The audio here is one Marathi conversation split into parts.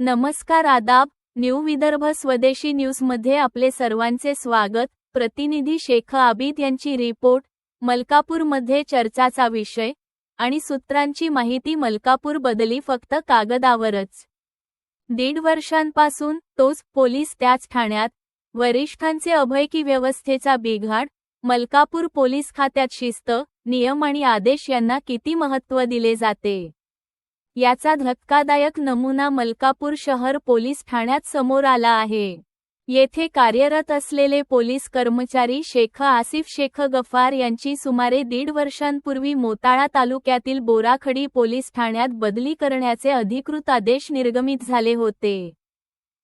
नमस्कार आदाब न्यू विदर्भ स्वदेशी न्यूजमध्ये आपले सर्वांचे स्वागत. प्रतिनिधी शेख आबिद यांची रिपोर्ट मलकापूरमध्ये चर्चाचा विषय आणि सूत्रांची माहिती मलकापूर बदली फक्त कागदावरच. दीड वर्षांपासून तोच पोलीस त्याच ठाण्यात वरिष्ठांचे अभय की व्यवस्थेचा बिघाड मलकापूर पोलीस खात्यात शिस्त नियम आणि आदेश यांना किती महत्त्व दिले जाते? याचा धक्कादायक नमुना मलकापूर शहर पोलीस ठाण्यात समोर आला आहे. येथे कार्यरत असलेले पोलीस कर्मचारी शेख आसिफ शेख गफार यांची सुमारे दीड वर्षांपूर्वी मोताळा तालुक्यातील बोराखडी पोलीस ठाण्यात बदली करण्याचे अधिकृत आदेश निर्गमित झाले होते.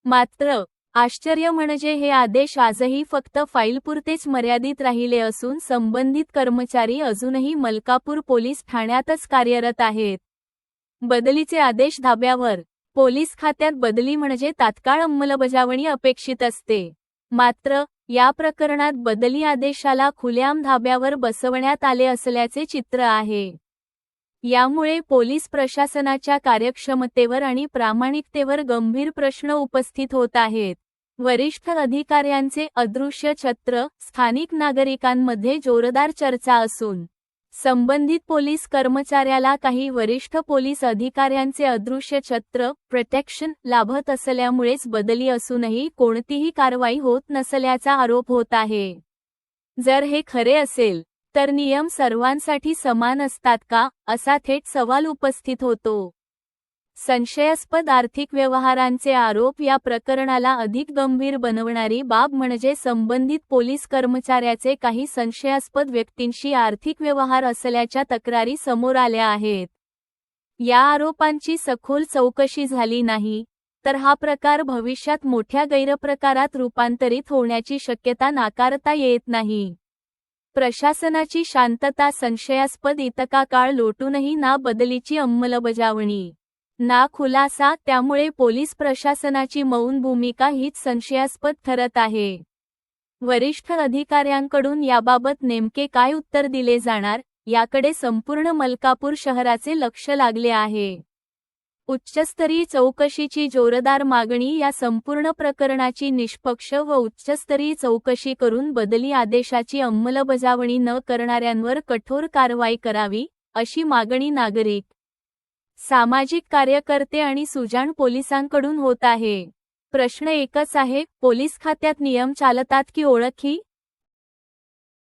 मात्र आश्चर्य म्हणजे हे आदेश आजही फक्त फाईलपुरतेच मर्यादित राहिले असून संबंधित कर्मचारी अजूनही मलकापूर पोलीस ठाण्यातच कार्यरत आहेत. बदलीचे आदेश धाब्यावर. पोलीस खात्यात बदली म्हणजे तात्काळ अंमलबजावणी अपेक्षित असते. मात्र या प्रकरणात बदली आदेशाला खुल्याम धाब्यावर बसवण्यात आले असल्याचे चित्र आहे. यामुळे पोलीस प्रशासनाच्या कार्यक्षमतेवर आणि प्रामाणिकतेवर गंभीर प्रश्न उपस्थित होत आहेत. वरिष्ठ अधिकाऱ्यांचे अदृश्य छत्र स्थानिक नागरिकांमध्ये जोरदार चर्चा असून संबंधित पोलीस कर्मचाऱ्याला काही वरिष्ठ पोलीस अधिकाऱ्यांचे अदृश्य छत्र प्रोटेक्शन लाभत असल्यामुळेच बदली असूनही कोणतीही कारवाई होत नसल्याचा आरोप होत आहे. जर हे खरे असेल तर नियम सर्वांसाठी समान असतात का? असा थेट सवाल उपस्थित होतो. संशयास्पद आर्थिक व्यवहारांचे आरोप या प्रकरणाला अधिक गंभीर बनवणारी बाब म्हणजे संबंधित पोलीस कर्मचाऱ्याचे काही संशयास्पद व्यक्तींशी आर्थिक व्यवहार असल्याच्या तक्रारी समोर आल्या आहेत. या आरोपांची सखोल चौकशी झाली नाही तर हा प्रकार भविष्यात मोठ्या गैरप्रकारात रूपांतरित होण्याची शक्यता नाकारता येत नाही. प्रशासनाची शांतता संशयास्पद इतका काळ लोटूनही ना बदलीची अंमलबजावणी. ना खुलासा त्यामुळे पोलीस प्रशासनाची मौन भूमिका हीच संशयास्पद ठरत आहे. वरिष्ठ अधिकाऱ्यांकडून याबाबत नेमके काय उत्तर दिले जाणार याकडे संपूर्ण मलकापूर शहराचे लक्ष लागले आहे. उच्चस्तरीय चौकशीची जोरदार मागणी या संपूर्ण प्रकरणाची निष्पक्ष व उच्चस्तरीय चौकशी करून बदली आदेशाची अंमलबजावणी न करणाऱ्यांवर कठोर कारवाई करावी अशी मागणी नागरिक सामाजिक कार्यकर्ते आणि सुजाण पोलिसांकडून होत आहे. प्रश्न एकच आहे पोलीस खात्यात नियम चालतात की ओळखी?